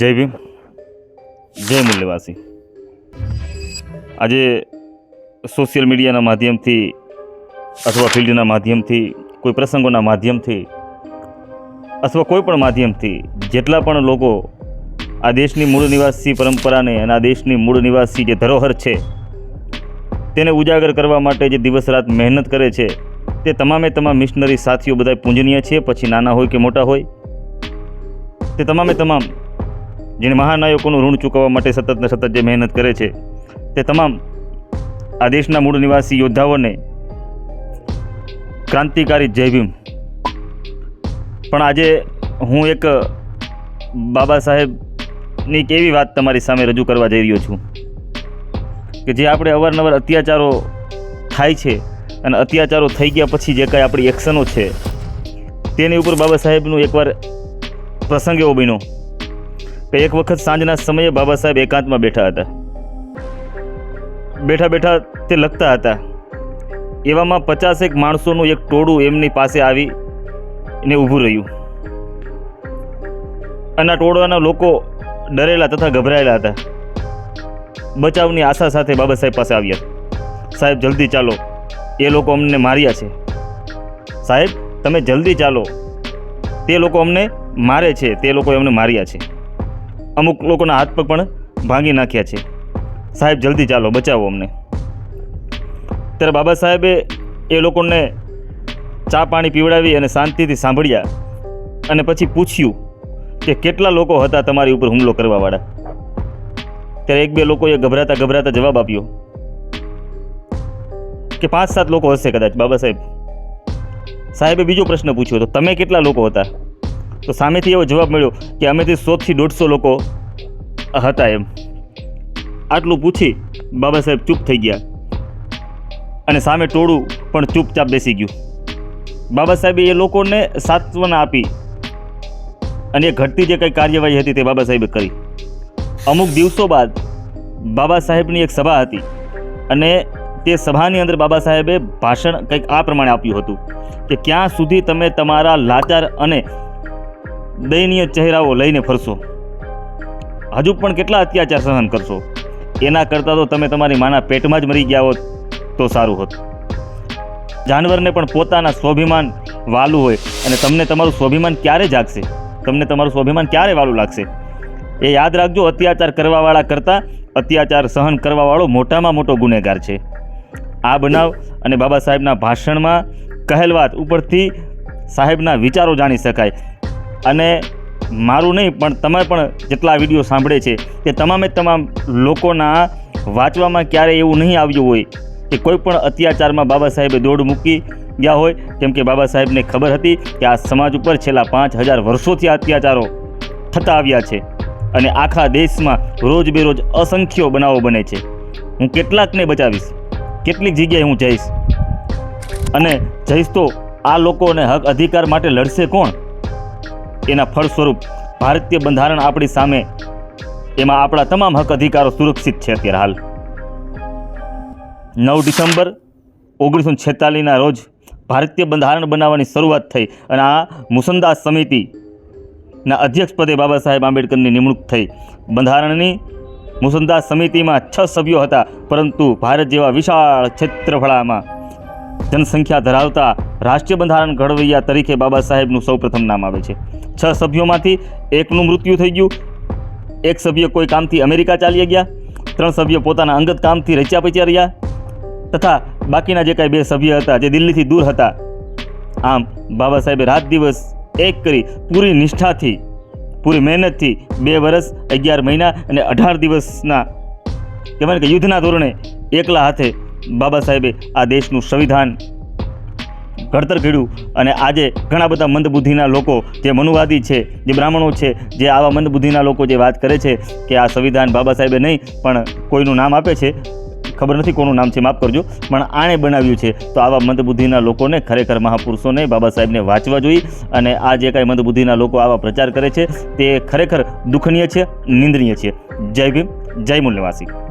જય ભીમ. જય મૂલ્યવાસી. આજે સોશિયલ મીડિયાના માધ્યમથી અથવા ફિલ્ડના માધ્યમથી, કોઈ પ્રસંગોના માધ્યમથી અથવા કોઈ પણ માધ્યમથી જેટલા પણ લોકો આ દેશની મૂળ નિવાસી પરંપરાને અને આ દેશની મૂળ નિવાસી જે ધરોહર છે, તેને ઉજાગર કરવા માટે જે દિવસ રાત મહેનત કરે છે, તે તમામે તમામ મિશનરી સાથીઓ બધા પૂજનીય છે, પછી નાના હોય કે મોટા હોય, તે તમામે તમામ જેણે મહાનાયકોનું ઋણ ચૂકવવા માટે સતત ને સતત જે મહેનત કરે છે, તે તમામ આ દેશના મૂળ નિવાસી યોદ્ધાઓને ક્રાંતિકારી જય ભીમ. પણ આજે હું એક બાબા સાહેબની એક એવી વાત તમારી સામે રજૂ કરવા જઈ રહ્યો છું કે જે આપણે અવારનવાર અત્યાચારો થાય છે અને અત્યાચારો થઈ ગયા પછી જે કાંઈ આપણી એક્શનો છે, તેની ઉપર બાબા સાહેબનું એકવાર પ્રસંગ એવો બન્યો. કે એક વખત સાંજના સમયે બાબા સાહેબ એકાંતમાં બેઠા હતા. બેઠા બેઠા તે લખતા હતા, એવામાં પચાસેક માણસોનું એક ટોળું એમની પાસે આવી ને ઊભું રહ્યું. અને ટોળાના લોકો ડરેલા તથા ગભરાયેલા હતા. બચાવની આશા સાથે બાબા સાહેબ પાસે આવ્યા. સાહેબ, જલ્દી ચાલો. એ લોકો અમને માર્યા છે. સાહેબ, તમે જલ્દી ચાલો. તે લોકો અમને મારે છે. તે લોકો અમને માર્યા છે. અમુક લોકોના હાથ પગ પણ ભાંગી નાખ્યા છે. સાહેબ, જલ્દી ચાલો, બચાવો અમને. ત્યારે બાબા સાહેબે એ લોકોને ચા પાણી પીવડાવી અને શાંતિથી સાંભળ્યા અને પછી પૂછ્યું કે કેટલા લોકો હતા તમારી ઉપર હુમલો કરવાવાળા? ત્યારે એક બે લોકોએ ગભરાતા ગભરાતા જવાબ આપ્યો કે પાંચ સાત લોકો હશે કદાચ, બાબા સાહેબ. સાહેબે બીજો પ્રશ્ન પૂછ્યો, તો તમે કેટલા લોકો હતા? તો સામેથી એવો જવાબ મળ્યો કે અમેથી સોથી દોઢસો લોકો હતા એમ. આટલું પૂછી બાબા સાહેબ ચૂપ થઈ ગયા અને સામે ટોળું પણ ચૂપચાપ બેસી ગયું. બાબા સાહેબે એ લોકોને સાંત્વના આપી અને એ ઘટતી જે કંઈ કાર્યવાહી હતી તે બાબા સાહેબે કરી. અમુક દિવસો બાદ બાબા સાહેબની એક સભા હતી અને તે સભાની અંદર બાબા સાહેબે ભાષણ કંઈક આ પ્રમાણે આપ્યું હતું કે ક્યાં સુધી તમે તમારા લાચાર અને દયનીય ચહેરાઓ લઈને ફરશો. હજુ પણ કેટલા અત્યાચાર સહન કરશો? એના કરતાં તો તમે તમારી માના પેટમાં જ મરી ગયા હોત તો સારું હોત. જાનવરને પણ પોતાના સ્વાભિમાન વાલું હોય અને તમને તમારું સ્વાભિમાન ક્યારે જાગશે? તમને તમારું સ્વાભિમાન ક્યારે વાલું લાગશે? એ યાદ રાખજો, અત્યાચાર કરવાવાળા કરતાં અત્યાચાર સહન કરવાવાળો મોટામાં મોટો ગુનેગાર છે. આ બનાવ અને બાબા સાહેબના ભાષણમાં કહેલ વાત ઉપરથી સાહેબના વિચારો જાણી શકાય. અને મારું નહીં, પણ તમે પણ જેટલા વીડિયો સાંભળે છે તે તમામે તમામ લોકોના વાંચવામાં ક્યારેય એવું નહીં આવ્યું હોય કે કોઈ પણ અત્યાચારમાં બાબા સાહેબે દોડ મૂકી ગયા હોય. કેમ કે બાબા સાહેબને ખબર હતી કે આ સમાજ ઉપર છેલ્લા પાંચ હજાર વર્ષોથી અત્યાચારો થતા આવ્યા છે અને આખા દેશમાં રોજ બેરોજ અસંખ્ય બનાવો બને છે. હું કેટલાકને બચાવીશ, કેટલીક જગ્યાએ હું જઈશ. અને જઈશ તો આ લોકોને હક અધિકાર માટે લડશે કોણ? એના ફળ સ્વરૂપ ભારતીય બંધારણ આપણી સામે એમાં આપણા તમામ હક અધિકારો સુરક્ષિત છે અત્યારે હાલ. નવ ડિસેમ્બર ઓગણીસો છેતાલીસના રોજ ભારતીય બંધારણ બનાવવાની શરૂઆત થઈ અને આ મુસંદા સમિતિના અધ્યક્ષપદે બાબા સાહેબ આંબેડકરની નિમણૂક થઈ. બંધારણની મુસંદા સમિતિમાં છ સભ્યો હતા, પરંતુ ભારત જેવા વિશાળ ક્ષેત્રફળામાં જનસંખ્યા ધરાવતા રાષ્ટ્રીય બંધારણ ઘડવૈયા તરીકે બાબા સાહેબનું સૌપ્રથમ નામ આવે છે. છ સભ્યોમાંથી એકનું મૃત્યુ થઈ ગયું. એક સભ્ય કોઈ કામથી અમેરિકા ચાલી ગયા. ત્રણ સભ્યો પોતાના અંગત કામથી રચ્યા પચ્યા રહ્યા. તથા બાકીના જે કાંઈ બે સભ્ય હતા જે દિલ્હીથી દૂર હતા, આમ બાબા સાહેબે રાત દિવસ એક કરી પૂરી નિષ્ઠાથી, પૂરી મહેનતથી બે વર્ષ અગિયાર મહિના અને અઢાર દિવસના કહેવાય કે યુદ્ધના ધોરણે એકલા હાથે બાબા સાહેબે આ દેશનું સંવિધાન ઘડતર કર્યું અને આજે ઘણા બધા મંદબુદ્ધિના લોકો જે મનુવાદી છે, જે બ્રાહ્મણો છે, જે આવા મંદબુદ્ધિના લોકો જે વાત કરે છે કે આ સંવિધાન બાબા સાહેબે નહીં, પણ કોઈનું નામ આપે છે, ખબર નથી કોનું નામ છે, માફ કરજો, પણ આણે બનાવ્યું છે, તો આવા મંદબુદ્ધિના લોકોને ખરેખર મહાપુરુષોને બાબા સાહેબને વાંચવા જોઈએ અને આ જે કાંઈ મંદબુદ્ધિના લોકો આવા પ્રચાર કરે છે, તે ખરેખર દુઃખનીય છે, નિંદનીય છે. જય ભીમ, જય મૂલ્યવાસી